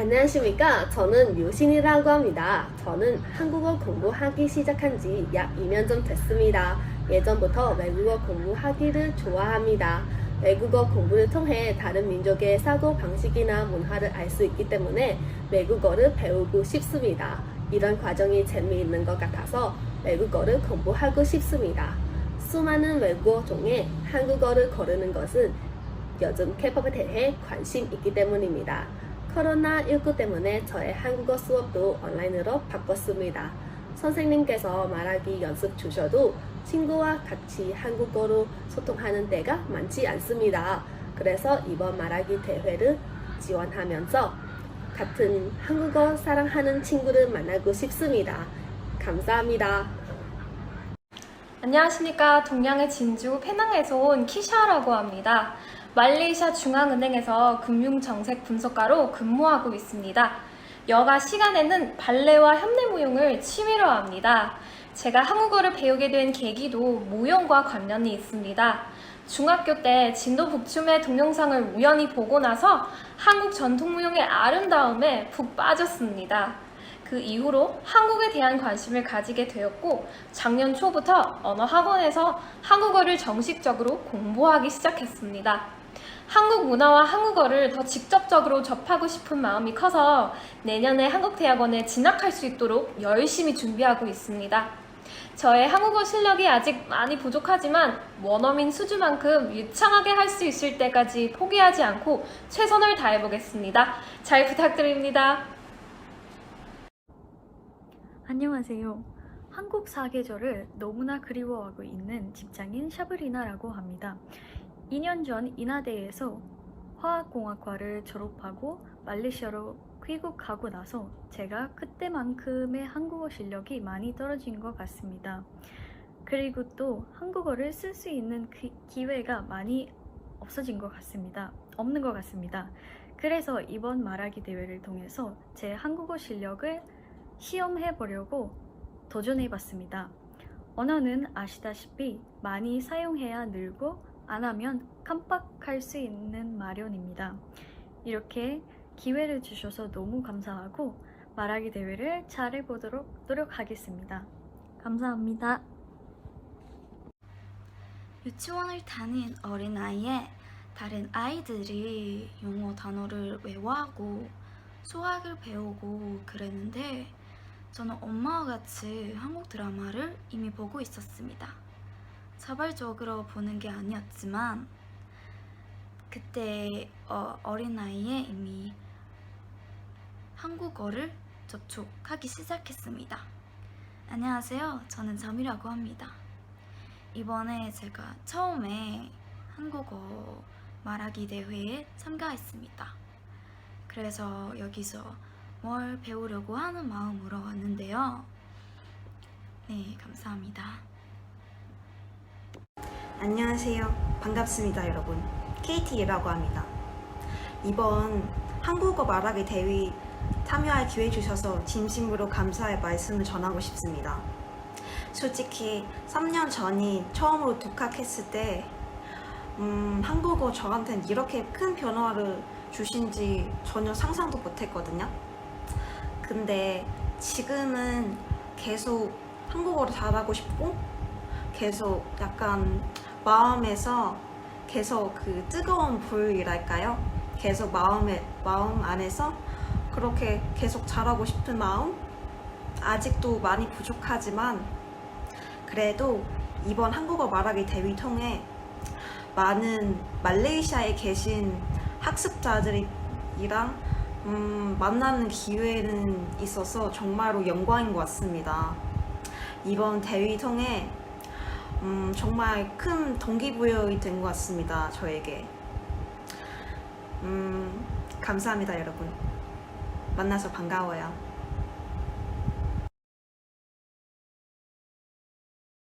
안녕하십니까. 저는 유신이라고 합니다. 저는 한국어 공부하기 시작한 지 약 2년 좀 됐습니다. 예전부터 외국어 공부하기를 좋아합니다. 외국어 공부를 통해 다른 민족의 사고 방식이나 문화를 알 수 있기 때문에 외국어를 배우고 싶습니다. 이런 과정이 재미있는 것 같아서 외국어를 공부하고 싶습니다. 수많은 외국어 중에 한국어를 고르는 것은 요즘 K-팝에 대해 관심 있기 때문입니다. 코로나19 때문에 저의 한국어 수업도 온라인으로 바꿨습니다. 선생님께서 말하기 연습 주셔도 친구와 같이 한국어로 소통하는 때가 많지 않습니다. 그래서 이번 말하기 대회를 지원하면서 같은 한국어 사랑하는 친구를 만나고 싶습니다. 감사합니다. 안녕하십니까. 동양의 진주 페낭에서 온 키샤라고 합니다. 말레이시아 중앙은행에서 금융정책 분석가로 근무하고 있습니다. 여가 시간에는 발레와 현대 무용을 취미로 합니다. 제가 한국어를 배우게 된 계기도 무용과 관련이 있습니다. 중학교 때 진도 북춤의 동영상을 우연히 보고 나서 한국 전통 무용의 아름다움에 푹 빠졌습니다. 그 이후로 한국에 대한 관심을 가지게 되었고 작년 초부터 언어 학원에서 한국어를 정식적으로 공부하기 시작했습니다. 한국 문화와 한국어를 더 직접적으로 접하고 싶은 마음이 커서 내년에 한국대학원에 진학할 수 있도록 열심히 준비하고 있습니다. 저의 한국어 실력이 아직 많이 부족하지만 원어민 수준만큼 유창하게 할 수 있을 때까지 포기하지 않고 최선을 다해보겠습니다. 잘 부탁드립니다. 안녕하세요. 한국 사계절을 너무나 그리워하고 있는 직장인 샤브리나라고 합니다. 2년 전 인하대에서 화학공학과를 졸업하고 말레이시아로 귀국하고 나서 제가 그때만큼의 한국어 실력이 많이 떨어진 것 같습니다. 그리고 또 한국어를 쓸 수 있는 기- 기회가 많이 없어진 것 같습니다. 없는 것 같습니다. 그래서 이번 말하기 대회를 통해서 제 한국어 실력을 시험해 보려고 도전해 봤습니다. 언어는 아시다시피 많이 사용해야 늘고 안 하면 깜빡할 수 있는 마련입니다. 이렇게 기회를 주셔서 너무 감사하고 말하기 대회를 잘해 보도록 노력하겠습니다. 감사합니다. 유치원을 다닌 어린아이에 다른 아이들이 영어 단어를 외워하고 수학을 배우고 그랬는데 저는 엄마와 같이 한국 드라마를 이미 보고 있었습니다. 자발적으로 보는 게 아니었지만 그때 어, 어린아이에 이미 한국어를 접촉하기 시작했습니다. 안녕하세요. 저는 점이라고 합니다. 이번에 제가 처음에 한국어 말하기 대회에 참가했습니다. 그래서 여기서 뭘 배우려고 하는 마음으로 왔는데요. 네, 감사합니다. 안녕하세요. 반갑습니다, 여러분. KT라고 합니다. 이번 한국어 말하기 대회 참여할 기회 주셔서 진심으로 감사의 말씀을 전하고 싶습니다. 솔직히 3년 전이 처음으로 독학했을 때 음, 한국어 저한테는 이렇게 큰 변화를 주신지 전혀 상상도 못했거든요. 근데 지금은 계속 한국어를 잘하고 싶고 계속 약간 마음에서 계속 그 뜨거운 불이랄까요? 계속 마음에 마음 안에서 그렇게 계속 잘하고 싶은 마음 아직도 많이 부족하지만 그래도 이번 한국어 말하기 대회 통해 많은 말레이시아에 계신 학습자들이랑 음, 만나는 기회는 있어서 정말로 영광인 것 같습니다. 이번 대회 통해 음, 정말 큰 동기부여이 된 것 같습니다. 저에게. 음, 감사합니다, 여러분. 만나서 반가워요.